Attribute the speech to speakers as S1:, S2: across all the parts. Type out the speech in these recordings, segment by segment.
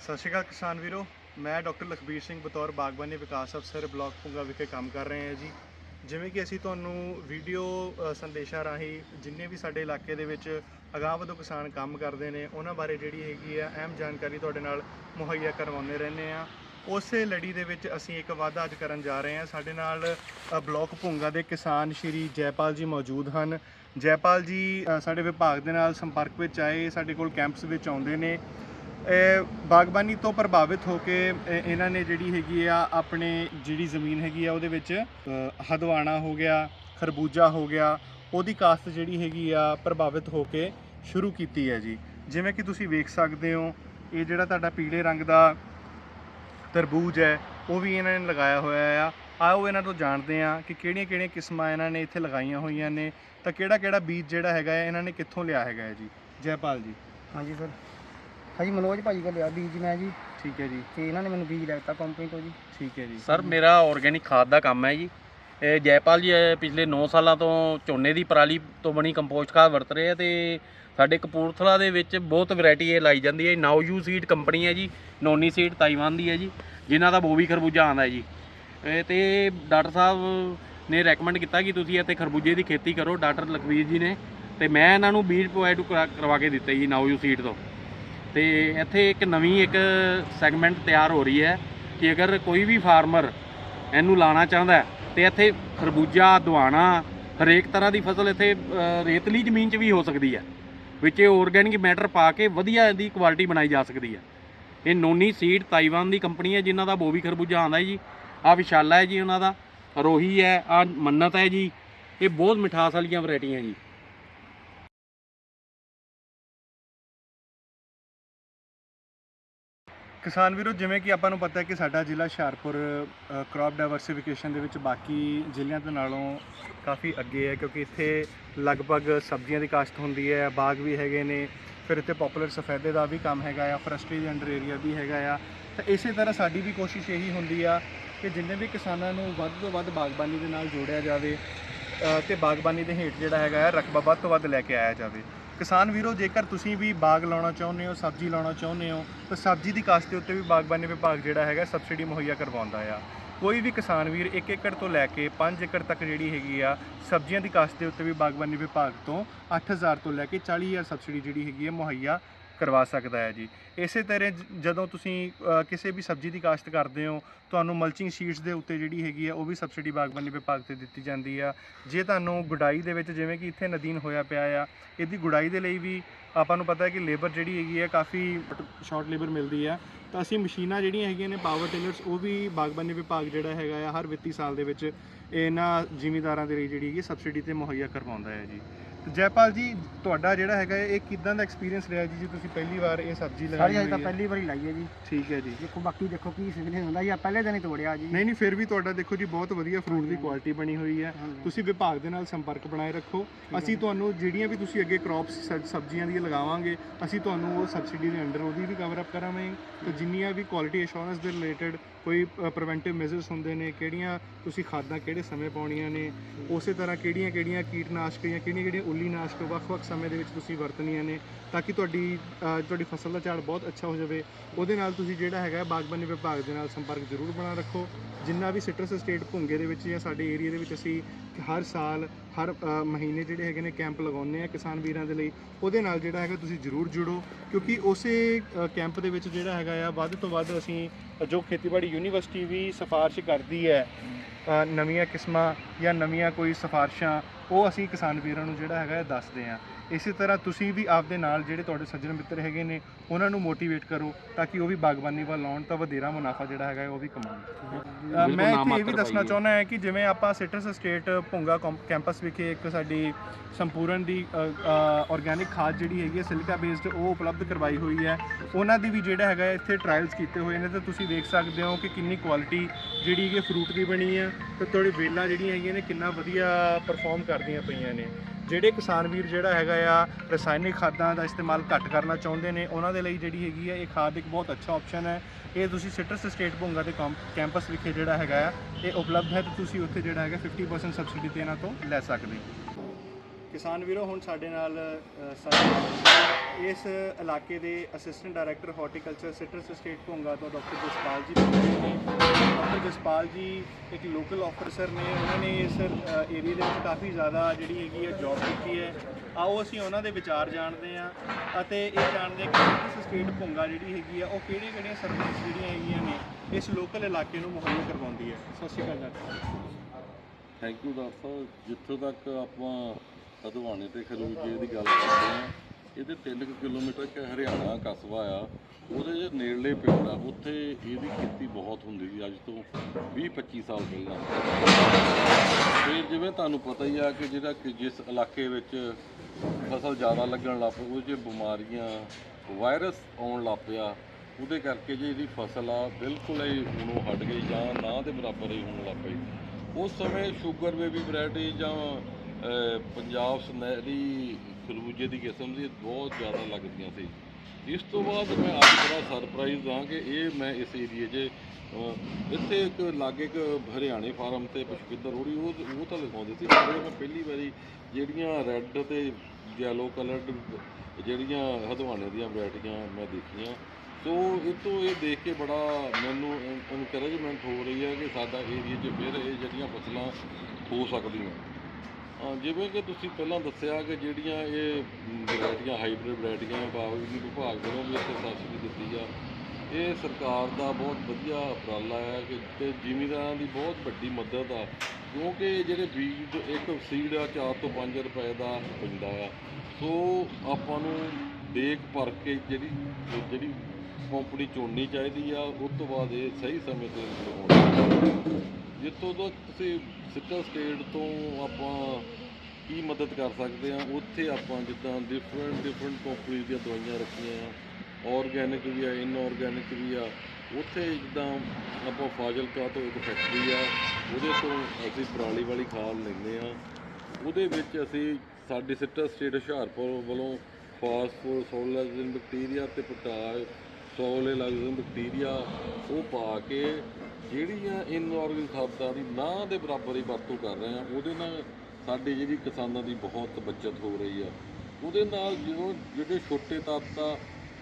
S1: ਸਤਿ ਸ਼੍ਰੀ ਅਕਾਲ ਕਿਸਾਨ ਵੀਰੋ। ਮੈਂ ਡਾਕਟਰ ਲਖਬੀਰ ਸਿੰਘ ਬਤੌਰ ਬਾਗਬਾਨੀ ਵਿਕਾਸ ਅਫਸਰ ਬਲਾਕ ਪੁੰਗਾ ਵਿਖੇ ਕੰਮ ਕਰ ਰਹੇ ਹਾਂ ਜੀ। ਜਿਵੇਂ ਕਿ ਅਸੀਂ ਤੁਹਾਨੂੰ ਵੀਡੀਓ ਸੰਦੇਸ਼ਾਂ ਰਾਹੀਂ ਜਿੰਨੇ ਵੀ ਸਾਡੇ ਇਲਾਕੇ ਦੇ ਵਿੱਚ ਅਗਾਂਹ ਵਧੋ ਕਿਸਾਨ ਕੰਮ ਕਰਦੇ ਨੇ, ਉਹਨਾਂ ਬਾਰੇ ਜਿਹੜੀ ਹੈਗੀ ਆ ਅਹਿਮ ਜਾਣਕਾਰੀ ਤੁਹਾਡੇ ਨਾਲ ਮੁਹੱਈਆ ਕਰਵਾਉਂਦੇ ਰਹਿੰਦੇ ਆ ਉਸੇ ਲੜੀ ਦੇ ਵਿੱਚ ਅਸੀਂ ਇੱਕ ਵਾਅਦਾ ਅੱਜ ਕਰਨ ਜਾ ਰਹੇ ਹਾਂ। ਸਾਡੇ ਨਾਲ ਬਲਾਕ ਭੁੰਗਾ ਦੇ ਕਿਸਾਨ ਸ਼੍ਰੀ ਜੈਪਾਲ ਜੀ ਮੌਜੂਦ ਹਨ। ਜੈਪਾਲ ਜੀ ਸਾਡੇ ਵਿਭਾਗ ਦੇ ਨਾਲ ਸੰਪਰਕ ਵਿੱਚ ਆਏ, ਸਾਡੇ ਕੋਲ ਕੈਂਪਸ ਵਿੱਚ ਆਉਂਦੇ ਨੇ। ਬਾਗਬਾਨੀ ਤੋਂ ਪ੍ਰਭਾਵਿਤ ਹੋ ਕੇ ਇਹਨਾਂ ਨੇ ਜਿਹੜੀ ਹੈਗੀ ਆ, ਆਪਣੇ ਜਿਹੜੀ ਜ਼ਮੀਨ ਹੈਗੀ ਆ, ਉਹਦੇ ਵਿੱਚ ਹਦਵਾਣਾ ਹੋ ਗਿਆ, ਖਰਬੂਜਾ ਹੋ ਗਿਆ, ਉਹਦੀ ਕਾਸ਼ਤ ਜਿਹੜੀ ਹੈਗੀ ਆ, ਪ੍ਰਭਾਵਿਤ ਹੋ ਕੇ ਸ਼ੁਰੂ ਕੀਤੀ ਹੈ ਜੀ। ਜਿਵੇਂ ਕਿ ਤੁਸੀਂ ਵੇਖ ਸਕਦੇ ਹੋ, ਇਹ ਜਿਹੜਾ ਤੁਹਾਡਾ ਪੀਲੇ ਰੰਗ ਦਾ ਤਰਬੂਜ ਹੈ, ਉਹ ਵੀ ਇਹਨਾਂ ਨੇ ਲਗਾਇਆ ਹੋਇਆ ਆ। ਆਓ ਇਹਨਾਂ ਤੋਂ ਜਾਣਦੇ ਆ ਕਿ ਕਿਹੜੀਆਂ ਕਿਹੜੀਆਂ ਕਿਸਮਾਂ ਇਹਨਾਂ ਨੇ ਇੱਥੇ ਲਗਾਈਆਂ ਹੋਈਆਂ ਨੇ। ਤਾਂ ਕਿਹੜਾ ਕਿਹੜਾ ਬੀਜ ਜਿਹੜਾ ਹੈਗਾ ਹੈ ਇਹਨਾਂ ਨੇ ਕਿੱਥੋਂ ਲਿਆ ਹੈਗਾ ਹੈ ਜੀ? ਜੈਪਾਲ ਜੀ।
S2: ਹਾਂਜੀ, ਸਰ। ਹਾਂਜੀ ਮਨੋਜ ਭਾਜੀ ਕੋਲ ਲਿਆ ਬੀਜ ਮੈਂ ਜੀ।
S1: ਠੀਕ ਹੈ ਜੀ।
S2: ਤੇ ਇਹਨਾਂ ਨੇ ਮੈਨੂੰ ਬੀਜ ਲੈ ਦਿੱਤਾ ਕੰਪਨੀ ਤੋਂ ਜੀ।
S1: ਠੀਕ ਹੈ ਜੀ।
S3: ਸਰ ਮੇਰਾ ਆਰਗੇਨਿਕ ਖਾਦ ਦਾ ਕੰਮ ਹੈ ਜੀ। ਇਹ ਜੈਪਾਲ ਜੀ ਇਹ ਪਿਛਲੇ 9 ਸਾਲਾਂ ਤੋਂ ਝੋਨੇ ਦੀ ਪਰਾਲੀ ਤੋਂ ਬਣੀ ਕੰਪੋਸਟ ਖਾਦ ਵਰਤ ਰਹੇ ਆ ਤੇ ਸਾਡੇ ਕਪੂਰਥਲਾ ਦੇ ਵਿੱਚ ਬਹੁਤ ਵੈਰਾਈਟੀ ਇਹ ਲਾਈ ਜਾਂਦੀ ਹੈ। ਨਾਓ ਯੂ ਸੀਡ ਕੰਪਨੀ ਹੈ ਜੀ ਨੋਨੀ ਸੀਡ ਤਾਈਵਾਨ ਦੀ ਹੈ ਜੀ ਜਿਨ੍ਹਾਂ ਦਾ ਬੋਵੀ ਖਰਬੂਜਾ ਆਉਂਦਾ ਹੈ ਜੀ। ਇਹ ਤੇ ਡਾਕਟਰ ਸਾਹਿਬ ਨੇ ਰეკਮੈਂਡ ਕੀਤਾ ਕਿ ਤੁਸੀਂ ਇੱਥੇ ਖਰਬੂਜੇ ਦੀ ਖੇਤੀ ਕਰੋ ਡਾਕਟਰ ਲਖਵੀਰ ਜੀ ਨੇ। ਤੇ ਮੈਂ ਇਹਨਾਂ ਨੂੰ ਬੀਜ ਪ੍ਰੋਵਾਈਡ ਕਰਵਾ ਕੇ ਦਿੱਤੇ ਜੀ ਨਾਓ ਯੂ ਸੀਡ ਤੋਂ। ਤੇ ਇੱਥੇ ਇੱਕ ਨਵੀਂ ਇੱਕ ਸੈਗਮੈਂਟ ਤਿਆਰ ਹੋ ਰਹੀ ਹੈ ਕਿ ਅਗਰ ਕੋਈ ਵੀ ਫਾਰਮਰ ਇਹਨੂੰ ਲਾਣਾ ਚਾਹੁੰਦਾ ਹੈ, ਤੇ ਇੱਥੇ ਖਰਬੂਜਾ, ਦੁਆਣਾ, ਹਰੇਕ ਤਰ੍ਹਾਂ ਦੀ ਫਸਲ ਇੱਥੇ ਰੇਤਲੀ ਜ਼ਮੀਨ 'ਚ ਵੀ ਹੋ ਸਕਦੀ ਹੈ, ਵਿੱਚ ਇਹ ਆਰਗੈਨਿਕ ਮੈਟਰ ਪਾ ਕੇ ਵਧੀਆ ਇਹਦੀ ਕੁਆਲਿਟੀ ਬਣਾਈ ਜਾ ਸਕਦੀ ਹੈ। ਇਹ ਨੋਨੀ ਸੀਡ ਤਾਈਵਾਨ ਦੀ ਕੰਪਨੀ ਹੈ ਜਿਨ੍ਹਾਂ ਦਾ ਬੋਵੀ ਖਰਬੂਜਾ ਆਉਂਦਾ ਹੈ ਜੀ ਆ ਵਿਸ਼ਾਲਾ ਹੈ ਜੀ ਉਹਨਾਂ ਦਾ, ਰੋਹੀ ਹੈ ਆ ਮੰਨਤ ਹੈ ਜੀ, ਇਹ ਬਹੁਤ ਮਿਠਾਸ ਵਾਲੀਆਂ ਵੈਰਾਈਟੀਆਂ ਜੀ।
S1: ਕਿਸਾਨ ਵੀਰੋ ਜਿਵੇਂ ਕਿ ਆਪਾਂ ਨੂੰ ਪਤਾ ਹੈ ਕਿ ਸਾਡਾ ਜ਼ਿਲ੍ਹਾ ਹੁਸ਼ਿਆਰਪੁਰ ਕ੍ਰੌਪ ਡਾਈਵਰਸਿਫਿਕੇਸ਼ਨ ਦੇ ਵਿੱਚ ਬਾਕੀ ਜ਼ਿਲ੍ਹਿਆਂ ਦੇ ਨਾਲੋਂ ਕਾਫੀ ਅੱਗੇ ਹੈ ਕਿਉਂਕਿ ਇੱਥੇ ਲਗਭਗ ਸਬਜ਼ੀਆਂ ਦੀ ਕਾਸ਼ਤ ਹੁੰਦੀ ਹੈ ਬਾਗ ਵੀ ਹੈਗੇ ਨੇ ਫਿਰ ਇੱਥੇ ਪਪੂਲਰ ਸਫੈਦੇ ਦਾ ਵੀ ਕੰਮ ਹੈਗਾ ਆ ਫੋਰੈਸਟਰੀ ਦੇ ਅੰਡਰ ਏਰੀਆ ਵੀ ਹੈਗਾ ਆ। ਤਾਂ ਇਸੇ ਤਰ੍ਹਾਂ ਸਾਡੀ ਵੀ ਕੋਸ਼ਿਸ਼ ਇਹੀ ਹੁੰਦੀ ਆ ਕਿ ਜਿੰਨੇ ਵੀ ਕਿਸਾਨਾਂ ਨੂੰ ਵੱਧ ਤੋਂ ਵੱਧ ਬਾਗਬਾਨੀ ਦੇ ਨਾਲ ਜੋੜਿਆ ਜਾਵੇ ਅ, ਤੇ ਬਾਗਬਾਨੀ ਦੇ ਹੇਠ ਜਿਹੜਾ ਹੈਗਾ ਆ ਰਕਬਾ ਵੱਧ ਤੋਂ ਵੱਧ ਲੈ ਕੇ ਆਇਆ ਜਾਵੇ। ਕਿਸਾਨ ਵੀਰੋ, ਜੇਕਰ ਤੁਸੀਂ ਵੀ ਬਾਗ ਲਾਉਣਾ ਚਾਹੁੰਦੇ ਹੋ, ਸਬਜ਼ੀ ਲਾਉਣਾ ਚਾਹੁੰਦੇ ਹੋ, ਤਾਂ ਸਬਜ਼ੀ ਦੀ ਕਾਸ਼ਤ ਦੇ ਉੱਤੇ ਵੀ ਬਾਗਬਾਨੀ ਵਿਭਾਗ ਜਿਹੜਾ ਹੈਗਾ, ਸਬਸਿਡੀ ਮੁਹੱਈਆ ਕਰਵਾਉਂਦਾ ਆ। ਕੋਈ ਵੀ ਕਿਸਾਨ ਵੀਰ 1 ਏਕੜ ਤੋਂ ਲੈ ਕੇ 5 ਏਕੜ ਤੱਕ ਜਿਹੜੀ ਹੈਗੀ ਆ, ਸਬਜ਼ੀਆਂ ਦੀ ਕਾਸ਼ਤ ਦੇ ਉੱਤੇ ਵੀ ਬਾਗਬਾਨੀ ਵਿਭਾਗ ਤੋਂ 8000 ਤੋਂ ਲੈ ਕੇ 40000 ਸਬਸਿਡੀ ਜਿਹੜੀ ਹੈਗੀ ਆ ਮੁਹੱਈਆ ਕਰਵਾ ਸਕਦਾ ਹੈ ਜੀ। ਇਸੇ ਤਰ੍ਹਾਂ ਜ- ਜਦੋਂ ਤੁਸੀਂ ਕਿਸੇ ਵੀ ਸਬਜ਼ੀ ਦੀ ਕਾਸ਼ਤ ਕਰਦੇ ਹੋ, ਤੁਹਾਨੂੰ ਮਲਚਿੰਗ ਸ਼ੀਟਸ ਦੇ ਉੱਤੇ ਜਿਹੜੀ ਹੈਗੀ ਆ, ਉਹ ਵੀ ਸਬਸਿਡੀ ਬਾਗਬਾਨੀ ਵਿਭਾਗ ਤੇ ਦਿੱਤੀ ਜਾਂਦੀ ਆ। ਜੇ ਤੁਹਾਨੂੰ ਗੁਡਾਈ ਦੇ ਵਿੱਚ ਜਿਵੇਂ ਕਿ ਇੱਥੇ ਨਦੀਨ ਹੋਇਆ ਪਿਆ ਆ, ਇਹਦੀ ਗੁਡਾਈ ਦੇ ਲਈ ਵੀ ਆਪਾਂ ਨੂੰ ਪਤਾ ਹੈ ਕਿ ਲੇਬਰ ਜਿਹੜੀ ਹੈਗੀ ਆ, ਕਾਫੀ ਸ਼ਾਰਟ ਲੇਬਰ ਮਿਲਦੀ ਆ। ਤਾਂ ਅਸੀਂ ਮਸ਼ੀਨਾਂ ਜਿਹੜੀਆਂ ਹੈਗੀਆਂ ਨੇ ਪਾਵਰ ਟਿਲਰਸ ਉਹ ਵੀ ਬਾਗਬਾਨੀ ਵਿਭਾਗ ਜਿਹੜਾ ਹੈਗਾ ਆ, ਹਰ ਵਿੱਤੀ ਸਾਲ ਦੇ ਵਿੱਚ ਇਹਨਾਂ ਜ਼ਿਮੀਦਾਰਾਂ ਦੇ ਲਈ ਜਿਹੜੀ ਹੈਗੀ ਸਬਸਿਡੀ ਤੇ ਮੁਹੱਈਆ ਕਰਵਾਉਂਦਾ ਹੈ ਜੀ। ਜੈਪਾਲ ਜੀ ਤੁਹਾਡਾ ਜਿਹੜਾ ਹੈਗਾ ਇਹ ਕਿਦਾਂ ਦਾ ਐਕਸਪੀਰੀਅੰਸ ਰਿਹਾ ਜੀ ਜੇ ਤੁਸੀਂ ਪਹਿਲੀ ਵਾਰ ਇਹ ਸਬਜ਼ੀ
S2: ਸਾਰੀ
S1: ਲਗਾਈ
S2: ਅਜੇ ਤਾਂ
S1: ਹੋਈ ਹੈ
S2: ਪਹਿਲੀ ਵਾਰੀ ਲਾਈ ਹੈ ਜੀ।
S1: ਠੀਕ ਹੈ ਜੀ।
S2: ਦੇਖੋ ਬਾਕੀ ਦੇਖੋ ਕੀ ਸਿਗਨੇਚਰ ਹੁੰਦਾ ਜੀ ਆਹ ਪਹਿਲੇ ਦਿਨ ਹੀ ਤੋੜਿਆ ਜੀ।
S1: ਨਹੀਂ ਨਹੀਂ ਫਿਰ ਵੀ ਤੁਹਾਡਾ ਦੇਖੋ ਜੀ ਬਹੁਤ ਵਧੀਆ ਫਰੂਟ ਦੀ ਕੁਆਲਿਟੀ ਬਣੀ ਹੋਈ ਹੈ।
S2: ਹਾਂਜੀ।
S1: ਤੁਸੀਂ ਵਿਭਾਗ ਦੇ ਨਾਲ ਸੰਪਰਕ ਬਣਾਏ ਰੱਖੋ। ਅਸੀਂ ਤੁਹਾਨੂੰ ਜਿਹੜੀਆਂ ਵੀ ਤੁਸੀਂ ਅੱਗੇ ਕ੍ਰੌਪਸ ਸਬਜ਼ੀਆਂ ਦੀਆਂ ਲਗਾਵਾਂਗੇ ਅਸੀਂ ਤੁਹਾਨੂੰ ਉਹ ਸਬਸਿਡੀ ਦੇ ਅੰਡਰ ਉਹਦੀ ਵੀ ਕਵਰ ਅਪ ਕਰਾਂਗੇ। ਤੇ ਜਿੰਨੀਆਂ ਵੀ ਕੁਆਲਿਟੀ ਅਸ਼ੋਰੈਂਸ ਦੇ ਰਿਲੇਟਡ ਕੋਈ ਪ੍ਰੀਵੈਂਟਿਵ ਮੈਜ਼ਰਸ ਹੁੰਦੇ ਨੇ ਕਿਹੜੀਆਂ ਤੁਸੀਂ ਖਾਦਾਂ ਕਿਹੜੇ ਸਮੇਂ ਪਾਉਣੀਆਂ ਨੇ ਉਸੇ ਤਰ੍ਹਾਂ ਕਿਹੜੀਆਂ ਕਿਹੜੀਆਂ ਕੀਟਨਾਸ਼ਕ ਜਾਂ ਕਿਹੜੀਆਂ ਕਿਹੜੀਆਂ ਉੱਲੀ ਨਾਸ਼ਕ ਵੱਖ-ਵੱਖ ਸਮੇਂ ਦੇ ਵਿੱਚ ਤੁਸੀਂ ਵਰਤਣੀਆਂ ਨੇ ਤਾਂ ਕਿ ਤੁਹਾਡੀ ਅ, ਤੁਹਾਡੀ ਫਸਲ ਦਾ ਝਾੜ ਬਹੁਤ ਅੱਛਾ ਹੋ ਜਾਵੇ। ਉਹਦੇ ਨਾਲ ਤੁਸੀਂ ਜਿਹੜਾ ਹੈਗਾ ਬਾਗਬਾਨੀ ਵਿਭਾਗ ਦੇ ਨਾਲ ਸੰਪਰਕ ਜ਼ਰੂਰ ਬਣਾ ਰੱਖੋ। ਜਿੰਨਾ ਵੀ ਸਿਟਰਸ ਸਟੇਟ ਭੁੰਗੇ ਦੇ ਵਿੱਚ ਜਾਂ ਸਾਡੇ ਏਰੀਆ ਦੇ ਵਿੱਚ ਅਸੀਂ ਹਰ ਸਾਲ ਹਰ ਅ, ਮਹੀਨੇ ਜਿਹੜੇ ਹੈਗੇ ਨੇ ਕੈਂਪ ਲਗਾਉਂਦੇ ਆ ਕਿਸਾਨ ਵੀਰਾਂ ਦੇ ਲਈ ਉਹਦੇ ਨਾਲ ਜਿਹੜਾ ਹੈਗਾ ਤੁਸੀਂ ਜ਼ਰੂਰ ਜੁੜੋ। ਕਿਉਂਕਿ ਉਸੇ ਅ, ਕੈਂਪ ਦੇ ਵਿੱਚ ਜਿਹੜਾ ਹੈਗਾ ਆ ਵੱਧ ਤੋਂ ਵੱਧ ਅਸੀਂ ਜੋ ਖੇਤੀਬਾੜੀ ਯੂਨੀਵਰਸਿਟੀ ਵੀ ਸਿਫਾਰਿਸ਼ ਕਰਦੀ ਹੈ ਅ, ਨਵੀਆਂ ਕਿਸਮਾਂ ਜਾਂ ਨਵੀਆਂ ਕੋਈ ਸਿਫਾਰਿਸ਼ਾਂ ਉਹ ਅਸੀਂ ਕਿਸਾਨ ਵੀਰਾਂ ਨੂੰ ਜਿਹੜਾ ਹੈਗਾ ਇਹ ਦੱਸਦੇ ਆ ਇਸੇ ਤਰ੍ਹਾਂ ਤੁਸੀਂ ਵੀ ਆਪਦੇ ਨਾਲ ਜਿਹੜੇ ਤੁਹਾਡੇ ਸੱਜਣ ਮਿੱਤਰ ਹੈਗੇ ਨੇ ਉਹਨਾਂ ਨੂੰ ਮੋਟੀਵੇਟ ਕਰੋ ਤਾਂ ਕਿ ਉਹ ਵੀ ਬਾਗਬਾਨੀ ਵੱਲ ਆਉਣ ਤਾਂ ਵਧੇਰਾ ਮੁਨਾਫਾ ਜਿਹੜਾ ਹੈਗਾ ਉਹ ਵੀ ਕਮਾਉਣ। ਮੈਂ ਇੱਥੇ ਇਹ ਵੀ ਦੱਸਣਾ। ਚਾਹੁੰਦਾ ਹਾਂ ਕਿ ਜਿਵੇਂ ਆਪਾਂ ਸਿਟਰਸ ਸਟੇਟ ਭੁੰਗਾ ਕੈਂਪਸ ਵਿਖੇ ਇੱਕ ਸਾਡੀ ਸੰਪੂਰਨ ਦੀ ਆਰਗੈਨਿਕ ਖਾਦ ਜਿਹੜੀ ਹੈਗੀ ਹੈ ਸਿਲਿਕਾ ਬੇਸਡ ਉਹ ਉਪਲਬਧ ਕਰਵਾਈ ਹੋਈ ਹੈ। ਉਹਨਾਂ ਦੀ ਵੀ ਜਿਹੜਾ ਹੈਗਾ ਇੱਥੇ ਟ੍ਰਾਇਲਸ ਕੀਤੇ ਹੋਏ ਨੇ ਤੇ ਤੁਸੀਂ ਦੇਖ ਸਕਦੇ ਹੋ ਕਿ ਕਿੰਨੀ ਕੁਆਲਿਟੀ ਜਿਹੜੀ ਹੈਗੀ ਫਰੂਟ ਦੀ ਬਣੀ ਹੈ ਤੇ ਤੁਹਾਡੀ ਵੇਲਾਂ ਜਿਹੜੀਆਂ ਹੈਗੀਆਂ ਨੇ ਕਿੰਨਾ ਵਧੀਆ ਪਰਫਾਰਮ ਕਰਦੀਆਂ ਪਈਆਂ ਨੇ। ਜਿਹੜੇ ਕਿਸਾਨ ਵੀਰ ਜਿਹੜਾ ਹੈਗਾ ਆ, ਰਸਾਇਣਿਕ ਖਾਦਾਂ ਦਾ ਇਸਤੇਮਾਲ ਘੱਟ ਕਰਨਾ ਚਾਹੁੰਦੇ ਨੇ, ਉਹਨਾਂ ਦੇ ਲਈ ਜਿਹੜੀ ਹੈਗੀ ਹੈ ਇਹ ਖਾਦ ਇੱਕ ਬਹੁਤ ਅੱਛਾ ਆਪਸ਼ਨ ਹੈ। ਇਹ ਤੁਸੀਂ ਸਿਟਰਸ ਸਟੇਟ ਭੁੰਗਾ ਦੇ ਕੈਂਪ- ਕੈਂਪਸ ਵਿਖੇ ਜਿਹੜਾ ਹੈਗਾ ਆ, ਇਹ ਉਪਲਬਧ ਹੈ ਤੇ ਤੁਸੀਂ ਉੱਥੇ ਜਿਹੜਾ ਹੈਗਾ 50% ਸਬਸਿਡੀ ਤੇ ਇਹਨਾਂ ਤੋਂ ਲੈ ਸਕਦੇ ਹੋ। ਕਿਸਾਨ ਵੀਰੋ ਹੁਣ ਸਾਡੇ ਨਾਲ ਅ, ਸਾਡੇ ਇਸ ਇਲਾਕੇ ਦੇ assistant director horticulture citrus estate Bhunga ਤੋਂ ਡਾਕਟਰ ਜਸਪਾਲ ਜੀ ਪਹੁੰਚੇ ਨੇ। ਡਾਕਟਰ ਜਸਪਾਲ ਜੀ ਇੱਕ ਲੋਕਲ ਆਫੀਸਰ ਨੇ। ਉਹਨਾਂ ਨੇ ਇਸ ਏਰੀਆ ਦੇ ਵਿੱਚ ਕਾਫੀ ਜ਼ਿਆਦਾ ਜਿਹੜੀ ਹੈਗੀ ਹੈ ਜੌਬ ਕੀਤੀ ਹੈ। ਆਓ ਅਸੀਂ ਉਹਨਾਂ ਦੇ ਵਿਚਾਰ ਜਾਣਦੇ ਹਾਂ ਅਤੇ ਇਹ ਜਾਣਦੇ ਹਾਂ ਕਿ ਸਿਟਰਸ ਸਟੇਟ ਭੋਂਗਾ ਜਿਹੜੀ ਹੈਗੀ ਆ ਉਹ ਕਿਹੜੀਆਂ ਕਿਹੜੀਆਂ ਸਰਵਿਸ ਜਿਹੜੀਆਂ ਹੈਗੀਆਂ ਨੇ ਇਸ ਲੋਕਲ ਇਲਾਕੇ ਨੂੰ ਮੁਹੱਈਆ ਕਰਵਾਉਂਦੀ ਹੈ। ਸਤਿ ਸ਼੍ਰੀ ਅਕਾਲ ਡਾਕਟਰ
S4: ਥੈਂਕ ਯੂ ਡਾਕਟਰ ਸਾਹਿਬ ਜਿੱਥੋਂ ਤੱਕ ਆਪਾਂ ਹਦਵਾਣੇ ਤੇ ਖਰੂਜੇ ਦੀ ਗੱਲ ਕਰਦੇ ਹਾਂ ਇਹਦੇ 3 ਕਿਲੋਮੀਟਰ ਇੱਕ ਹਰਿਆਣਾ ਕਸਬਾ ਆ। ਉਹਦੇ ਜੇ ਨੇੜਲੇ ਪਿੰਡ ਆ, ਉੱਥੇ ਇਹਦੀ ਖੇਤੀ ਬਹੁਤ ਹੁੰਦੀ ਸੀ ਅੱਜ ਤੋਂ 20 25 ਸਾਲ ਪਹਿਲਾਂ। ਤੇ ਜਿਵੇਂ ਤੁਹਾਨੂੰ ਪਤਾ ਹੀ ਆ ਕਿ ਜਿਹੜਾ ਕਿ ਜਿਸ ਇਲਾਕੇ ਵਿੱਚ ਫਸਲ ਜ਼ਿਆਦਾ ਲੱਗਣ ਲੱਗ ਪਈ ਉਹ 'ਚ ਬਿਮਾਰੀਆਂ, ਵਾਇਰਸ ਆਉਣ ਲੱਗ ਪਿਆ। ਉਹਦੇ ਕਰਕੇ ਜੇ ਇਹਦੀ ਫਸਲ ਆ ਬਿਲਕੁਲ ਹੀ ਉਹਨੂੰ ਹਟ ਗਈ ਜਾਂ ਨਾ ਦੇ ਬਰਾਬਰ ਹੀ ਹੋਣ ਲੱਗ ਪਈ। ਉਸ ਸਮੇਂ ਸ਼ੂਗਰ, ਬੇਬੀ ਵੈਰਾਈਟੀ ਜਾਂ ਪੰਜਾਬ ਸੁਨਹਿਰੀ ਖਰਬੂਜੇ ਦੀ ਕਿਸਮ ਦੀ ਬਹੁਤ ਜ਼ਿਆਦਾ ਲੱਗਦੀਆਂ ਸੀ। ਇਸ ਤੋਂ ਬਾਅਦ ਮੈਂ ਅੱਜ ਬੜਾ ਸਰਪ੍ਰਾਈਜ਼ ਹਾਂ ਕਿ ਇਹ ਮੈਂ ਇਸ ਏਰੀਏ 'ਚ ਇੱਥੇ ਇੱਕ ਲਾਗੇ ਇੱਕ ਹਰਿਆਣੇ ਫਾਰਮ ਤੇ ਪੁਸ਼ਪਿੰਦਰ ਰੋੜੀ ਉਹ ਉਹ ਤਾਂ ਲਿਖਾਉਂਦੇ ਸੀ ਪਰ ਮੈਂ ਪਹਿਲੀ ਵਾਰੀ ਜਿਹੜੀਆਂ ਰੈੱਡ ਤੇ ਯੈਲੋ ਕਲਰਡ ਜਿਹੜੀਆਂ ਹਦਵਾਣੇ ਦੀਆਂ ਵੈਰਾਈਟੀਆਂ ਮੈਂ ਦੇਖੀਆਂ। ਸੋ ਇਹ ਤੋਂ ਇਹ ਦੇਖ ਕੇ ਬੜਾ ਮੈਨੂੰ ਇਨਕਰੇਜਮੈਂਟ ਹੋ ਰਹੀ ਹੈ ਕਿ ਸਾਡਾ ਏਰੀਆ 'ਚ ਫਿਰ ਇਹ ਜਿਹੜੀਆਂ ਫਸਲਾਂ ਹੋ ਸਕਦੀਆਂ। ਜਿਵੇਂ ਕਿ ਤੁਸੀਂ ਪਹਿਲਾਂ ਦੱਸਿਆ ਕਿ ਜਿਹੜੀਆਂ ਇਹ ਵੈਰਾਈਟੀਆਂ, ਹਾਈਬ੍ਰਿਡ ਵੈਰਾਈਟੀਆਂ ਬਾਗਬਾਨੀ ਵਿਭਾਗ ਵੱਲੋਂ ਵੀ ਇੱਥੇ ਸਬਸਿਡੀ ਦਿੱਤੀ ਆ, ਇਹ ਸਰਕਾਰ ਦਾ ਬਹੁਤ ਵਧੀਆ ਉਪਰਾਲਾ ਹੈ ਕਿ ਤੇ ਜ਼ਿਮੀਂਦਾਰਾਂ ਦੀ ਬਹੁਤ ਵੱਡੀ ਮਦਦ ਆ, ਕਿਉਂਕਿ ਜਿਹੜੇ ਬੀਜ, ਇੱਕ ਸੀਡ ਆ 4 ਤੋਂ 5 ਰੁਪਏ ਦਾ ਪੈਂਦਾ ਆ। ਸੋ ਆਪਾਂ ਨੂੰ ਦੇਖ ਭਰ ਕੇ ਜਿਹੜੀ ਜਿਹੜੀ ਕੰਪਨੀ ਚੁਣਨੀ ਚਾਹੀਦੀ ਆ, ਉਸ ਤੋਂ ਬਾਅਦ ਇਹ ਸਹੀ ਸਮੇਂ ਤੇ ਲਗਾਉਣੀ ਜਿੱਥੋਂ ਤੋਂ ਤੁਸੀਂ ਸਿੱਟਾ ਸਟੇਟ ਤੋਂ ਆਪਾਂ ਕੀ ਮਦਦ ਕਰ ਸਕਦੇ ਆ, ਉੱਥੇ ਆਪਾਂ ਜਿੱਦਾਂ ਡਿਫਰੈਂਟ ਡਿਫਰੈਂਟ ਕੰਪਨੀ ਦੀਆਂ ਦਵਾਈਆਂ ਰੱਖੀਆਂ ਆ ਆਰਗੈਨਿਕ ਵੀ ਆ ਇਨਆਰਗੈਨਿਕ ਵੀ ਆ, ਉੱਥੇ ਜਿੱਦਾਂ ਆਪਾਂ ਫਾਜ਼ਿਲਕਾ ਤੋਂ ਇੱਕ ਫੈਕਟਰੀ ਆ, ਉਹਦੇ ਤੋਂ ਅਸੀਂ ਪਰਾਲੀ ਵਾਲੀ ਖਾਦ ਲੈਂਦੇ ਆ, ਉਹਦੇ ਵਿੱਚ ਅਸੀਂ ਸਾਡੀ ਸਿੱਟਾ ਸਟੇਟ ਹੁਸ਼ਿਆਰਪੁਰ ਵੱਲੋਂ ਫਾਸਫੋਰ ਸੋਲੈਜ਼ਨ ਬੈਕਟੀਰੀਆ ਤੇ ਪੋਟਾਸ਼ ਸੋਲੇ ਸੋਲੇਲਾਈਜ਼ਨ ਬੈਕਟੀਰੀਆ ਉਹ ਪਾ ਕੇ ਜਿਹੜੀਆਂ ਇਨਆਰਗਨ ਖਾਦਾਂ ਦੀ ਨਾ ਦੇ ਬਰਾਬਰ ਹੀ ਵਰਤੋਂ ਕਰ ਰਹੇ ਆ, ਉਹਦੇ ਨਾਲ ਸਾਡੀ ਜਿਹੜੀ ਕਿਸਾਨਾਂ ਦੀ ਬਹੁਤ ਬਚਤ ਹੋ ਰਹੀ ਆ। ਉਹਦੇ ਨਾਲ ਜਦੋਂ ਜਿਹੜੇ ਛੋਟੇ ਤੱਤ ਆ,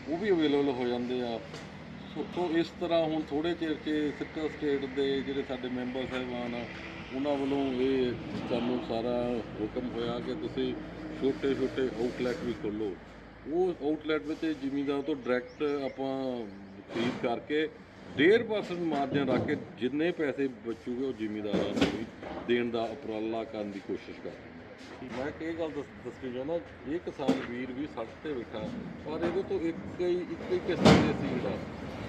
S4: ਉਹ ਵੀ ਅਵੇਲੇਬਲ ਹੋ ਜਾਂਦੇ ਆ। ਸੋ ਇਸ ਤਰ੍ਹਾਂ ਹੁਣ ਥੋੜੇ ਚਿਰ 'ਚ ਸਿੱਕਾ ਸਟੇਟ ਦੇ ਜਿਹੜੇ ਸਾਡੇ ਮੈਂਬਰ ਸਾਹਿਬਾਨ ਆ, ਉਹਨਾਂ ਵੱਲੋਂ ਇਹ ਸਾਨੂੰ ਸਾਰਾ ਹੁਕਮ ਹੋਇਆ ਕਿ ਤੁਸੀਂ ਛੋਟੇ ਛੋਟੇ ਆਊਟਲੈਟ ਵੀ ਖੋਲੋ ਉਹ ਆਊਟਲੈਟ ਵਿੱਚ ਜ਼ਿਮੀਂਦਾਰ ਤੋਂ ਡਾਇਰੈਕਟ ਆਪਾਂ ਖਰੀਦ ਕਰਕੇ 1.5% ਮਾਰਜਨ ਰੱਖ ਕੇ ਜਿੰਨੇ ਪੈਸੇ ਬਚੂਗੇ ਉਹ ਜ਼ਿਮੀਦਾਰਾਂ ਨੂੰ ਵੀ ਦੇਣ ਦਾ ਉਪਰਾਲਾ ਕਰਨ ਦੀ ਕੋਸ਼ਿਸ਼ ਕਰਾਂਗੇ ਮੈਂ ਕਿ ਇਹ ਗੱਲ ਦੱਸ ਦੱਸਣੀ ਚਾਹੁੰਦਾ ਇਹ ਕਿਸਾਨ ਵੀਰ ਵੀ ਸੜਕ ਤੇ ਬੈਠਾ, ਪਰ ਇਹਦੇ ਤੋਂ ਇੱਕ ਹੀ ਇੱਕ ਹੀ ਕਿਸਮ ਦੇ ਸੀਡ ਆ।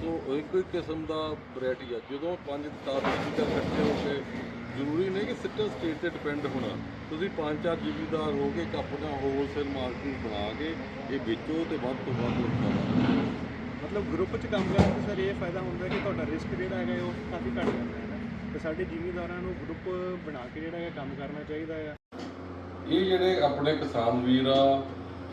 S4: ਸੋ ਇੱਕ ਹੀ ਕਿਸਮ ਦਾ ਵੈਰਾਈਟੀ ਆ। ਜਦੋਂ ਪੰਜ ਦਸ ਸੀਡਰ ਇਕੱਠੇ ਹੋ ਕੇ, ਜ਼ਰੂਰੀ ਨਹੀਂ ਕਿ ਸਿੱਟੇ ਸਟੇਟ ਤੇ ਡਿਪੈਂਡ ਹੋਣਾ। ਤੁਸੀਂ ਪੰਜ ਚਾਰ ਜ਼ਿਮੀਦਾਰ ਹੋ ਕੇ ਇੱਕ ਆਪਣਾ ਹੋਲਸੇਲ ਮਾਰਕੀਟ ਬਣਾ ਕੇ ਇਹ ਵੇਚੋ ਤੇ ਵੱਧ ਤੋਂ ਵੱਧ ਉਠਾਓ
S1: ਮਤਲਬ ਗਰੁੱਪ 'ਚ ਕੰਮ ਕਰਨ ਦਾ ਸਰ ਇਹ ਫਾਇਦਾ ਹੁੰਦਾ ਕਿ ਤੁਹਾਡਾ ਰਿਸਕ ਜਿਹੜਾ ਹੈਗਾ ਉਹ ਕਾਫੀ ਘੱਟ ਜਾਂਦਾ ਹੈ ਤੇ ਸਾਡੇ ਜ਼ਿਮੀਂਦਾਰਾਂ ਨੂੰ ਗਰੁੱਪ ਬਣਾ ਕੇ ਜਿਹੜਾ ਹੈਗਾ ਕੰਮ ਕਰਨਾ ਚਾਹੀਦਾ ਹੈ।
S4: ਇਹ ਜਿਹੜੇ ਆਪਣੇ ਕਿਸਾਨ ਵੀਰ ਆ,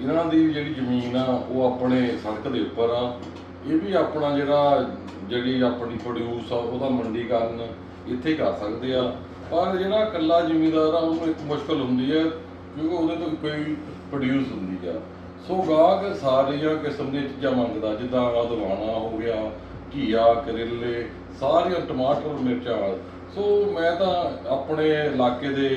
S4: ਇਹਨਾਂ ਦੀ ਜਿਹੜੀ ਜ਼ਮੀਨ ਆ, ਉਹ ਆਪਣੇ ਸੜਕ ਦੇ ਉੱਪਰ ਆ। ਇਹ ਵੀ ਆਪਣਾ ਜਿਹੜਾ ਜਿਹੜੀ ਆਪਣੀ ਪ੍ਰੋਡਿਊਸ ਆ, ਉਹਦਾ ਮੰਡੀਕਰਨ ਇੱਥੇ ਕਰ ਸਕਦੇ ਆ। ਪਰ ਜਿਹੜਾ ਇਕੱਲਾ ਜ਼ਿਮੀਂਦਾਰ ਆ, ਉਹਨੂੰ ਇੱਕ ਮੁਸ਼ਕਲ ਹੁੰਦੀ ਹੈ, ਕਿਉਂਕਿ ਉਹਦੇ ਤੋਂ ਕੋਈ ਪ੍ਰੋਡਿਊਸ ਹੁੰਦੀ ਆ। ਸੋ ਗਾਹਕ ਸਾਰੀਆਂ ਕਿਸਮ ਦੀਆਂ ਚੀਜ਼ਾਂ ਮੰਗਦਾ, ਜਿੱਦਾਂ ਅਦਵਾਣਾ ਹੋ ਗਿਆ, ਘੀਆ, ਕਰੇਲੇ, ਸਾਰੀਆਂ ਟਮਾਟਰ, ਮਿਰਚਾਂ। ਸੋ ਮੈਂ ਤਾਂ ਆਪਣੇ ਇਲਾਕੇ ਦੇ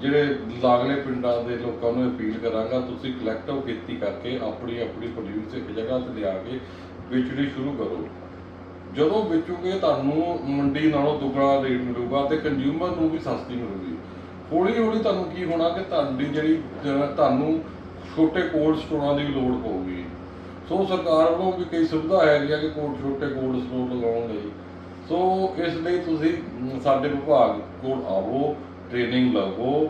S4: ਜਿਹੜੇ ਲਾਗਲੇ ਪਿੰਡਾਂ ਦੇ ਲੋਕਾਂ ਨੂੰ ਅਪੀਲ ਕਰਾਂਗਾ, ਤੁਸੀਂ ਕਲੈਕਟਿਵ ਖੇਤੀ ਕਰਕੇ ਆਪਣੀ ਆਪਣੀ ਪ੍ਰੋਡਿਊਸ ਇੱਕ ਜਗ੍ਹਾ ਤੇ ਲਿਆ ਕੇ ਵੇਚਣੀ ਸ਼ੁਰੂ ਕਰੋ। ਜਦੋਂ ਵੇਚੋਗੇ ਤੁਹਾਨੂੰ ਮੰਡੀ ਨਾਲੋਂ ਦੁੱਗਣਾ ਰੇਟ ਮਿਲੂਗਾ ਤੇ ਕੰਜ਼ਿਊਮਰ ਨੂੰ ਵੀ ਸਸਤੀ ਮਿਲੂਗੀ। ਹੌਲੀ ਹੌਲੀ ਤੁਹਾਨੂੰ ਕੀ ਹੋਣਾ ਕਿ ਤੁਹਾਡੀ ਜਿਹੜੀ ਤੁਹਾਨੂੰ ਛੋਟੇ ਕੋਲਡ ਸਟੋਰਾਂ ਦੀ ਵੀ ਲੋੜ ਪਊਗੀ। ਸੋ ਸਰਕਾਰ ਵੱਲੋਂ ਵੀ ਕਈ ਸੁਵਿਧਾ ਹੈਗੀ ਆ ਕਿ ਕੋਲ, ਛੋਟੇ ਕੋਲਡ ਸਟੋਰ ਲਗਾਉਣ ਲਈ। ਸੋ ਇਸ ਲਈ ਤੁਸੀਂ ਸਾਡੇ ਵਿਭਾਗ ਕੋਲ ਆਵੋ, ਟ੍ਰੇਨਿੰਗ ਲਵੋ।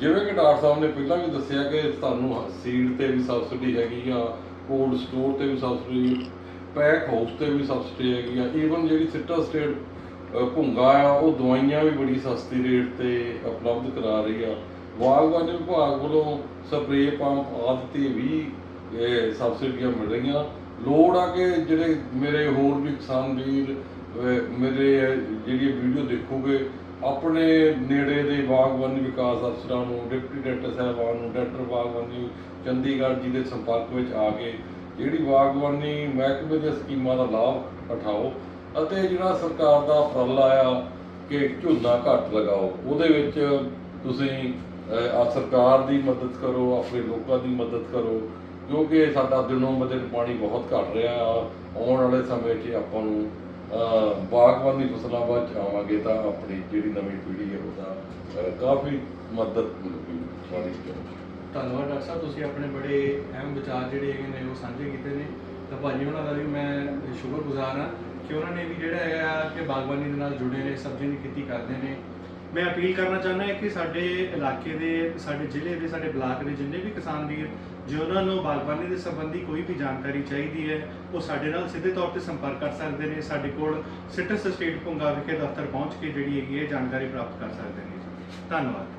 S4: ਜਿਵੇਂ ਕਿ ਡਾਕਟਰ ਸਾਹਿਬ ਨੇ ਪਹਿਲਾਂ ਵੀ ਦੱਸਿਆ ਕਿ ਤੁਹਾਨੂੰ ਸੀਡ ਤੇ ਵੀ ਸਬਸਿਡੀ ਹੈਗੀ ਆ ਕੋਲਡ ਸਟੋਰ ਤੇ ਵੀ ਸਬਸਿਡੀ ਪੈਕ ਹਾਊਸ ਤੇ ਵੀ ਸਬਸਿਡੀ ਹੈਗੀ ਆ। ਈਵਨ ਜਿਹੜੀ ਸਿੱਟਾ ਸਟੇਟ ਭੁੰਗਾ ਆ, ਉਹ ਦਵਾਈਆਂ ਵੀ ਬੜੀ ਸਸਤੀ ਰੇਟ ਤੇ ਉਪਲਬਧ ਕਰਾ ਰਹੀ ਆ। ਬਾਗਬਾਨੀ ਵਿਭਾਗ ਵੱਲੋਂ ਸਪਰੇਅ ਪੰਪ ਆਦਿ ਤੇ ਵੀ ਇਹ ਸਬਸਿਡੀਆਂ ਮਿਲ ਰਹੀਆਂ। ਲੋੜ ਆ ਕਿ ਜਿਹੜੇ ਮੇਰੇ ਹੋਰ ਵੀ ਕਿਸਾਨ ਵੀਰ ਮੇਰੇ ਜਿਹੜੀ ਵੀਡੀਓ ਦੇਖੋਗੇ, ਆਪਣੇ ਨੇੜੇ ਦੇ ਬਾਗਬਾਨੀ ਵਿਕਾਸ ਅਫਸਰਾਂ ਨੂੰ, ਡਿਪਟੀ ਡਾਇਰੈਕਟਰ ਸਾਹਿਬਾਨ ਨੂੰ ਡਾਇਰੈਕਟਰ ਬਾਗਬਾਨੀ ਚੰਡੀਗੜ੍ਹ ਜੀ ਦੇ ਸੰਪਰਕ ਵਿੱਚ ਆ ਕੇ ਜਿਹੜੀ ਬਾਗਬਾਨੀ ਮਹਿਕਮੇ ਦੀਆਂ ਸਕੀਮਾਂ ਦਾ ਲਾਭ ਉਠਾਓ ਅਤੇ ਜਿਹੜਾ ਸਰਕਾਰ ਦਾ ਫਰਲਾ ਆ ਕਿ ਝੋਨਾ ਘੱਟ ਲਗਾਓ, ਉਹਦੇ ਵਿੱਚ ਤੁਸੀਂ ਆ ਸਰਕਾਰ ਦੀ ਮਦਦ ਕਰੋ, ਆਪਣੇ ਲੋਕਾਂ ਦੀ ਮਦਦ ਕਰੋ, ਕਿਉਂਕਿ ਸਾਡਾ ਦਿਨੋਂ ਦਿਨ ਪਾਣੀ ਬਹੁਤ ਘਟ ਰਿਹਾ। ਆ ਆਉਣ ਵਾਲੇ ਸਮੇਂ 'ਚ ਆਪਾਂ ਨੂੰ ਬਾਗਬਾਨੀ ਫਸਲਾਂ ਵੱਲ ਆਵਾਂਗੇ ਤਾਂ ਆਪਣੀ ਜਿਹੜੀ ਨਵੀਂ ਪੀੜ੍ਹੀ ਹੈ, ਉਹਦਾ ਕਾਫੀ ਮਦਦ ਮਿਲੂਗੀ ਸਾਡੀ
S1: ਧੰਨਵਾਦ ਡਾਕਟਰ ਸਾਹਿਬ, ਤੁਸੀਂ ਆਪਣੇ ਬੜੇ ਅਹਿਮ ਵਿਚਾਰ ਜਿਹੜੇ ਹੈਗੇ ਨੇ, ਉਹ ਸਾਂਝੇ ਕੀਤੇ ਨੇ। ਤਾਂ ਭਾਜੀ, ਉਹਨਾਂ ਦਾ ਵੀ ਮੈਂ ਸ਼ੁਕਰਗੁਜ਼ਾਰ ਹਾਂ ਕਿ ਉਹਨਾਂ ਨੇ ਵੀ ਜਿਹੜਾ ਹੈਗਾ ਕਿ ਬਾਗਬਾਨੀ ਦੇ ਨਾਲ ਜੁੜੇ ਨੇ ਸਬਜ਼ੀਆਂ ਦੀ ਖੇਤੀ ਕਰਦੇ ਨੇ। ਮੈਂ ਅਪੀਲ ਕਰਨਾ ਚਾਹੁੰਦਾ ਹਾਂ ਕਿ ਸਾਡੇ ਇਲਾਕੇ ਦੇ, ਸਾਡੇ ਜ਼ਿਲ੍ਹੇ ਦੇ, ਸਾਡੇ ਬਲਾਕ ਦੇ ਜਿੰਨੇ ਵੀ ਕਿਸਾਨ ਵੀਰ, ਜੇ ਉਹਨਾਂ ਨੂੰ ਬਾਗਬਾਨੀ ਦੇ ਸੰਬੰਧੀ ਕੋਈ ਵੀ ਜਾਣਕਾਰੀ ਚਾਹੀਦੀ ਹੈ, ਉਹ ਸਾਡੇ ਨਾਲ ਸਿੱਧੇ ਤੌਰ ਤੇ ਸੰਪਰਕ ਕਰ ਸਕਦੇ ਨੇ, ਸਾਡੇ ਕੋਲ ਸਿਟਸ ਸਟੇਟ ਭੁੰਗਾ ਵਿਖੇ ਦਫ਼ਤਰ ਪਹੁੰਚ ਕੇ ਜਿਹੜੀ ਹੈਗੀ ਹੈ ਜਾਣਕਾਰੀ ਪ੍ਰਾਪਤ ਕਰ ਸਕਦੇ ਨੇ ਧੰਨਵਾਦ।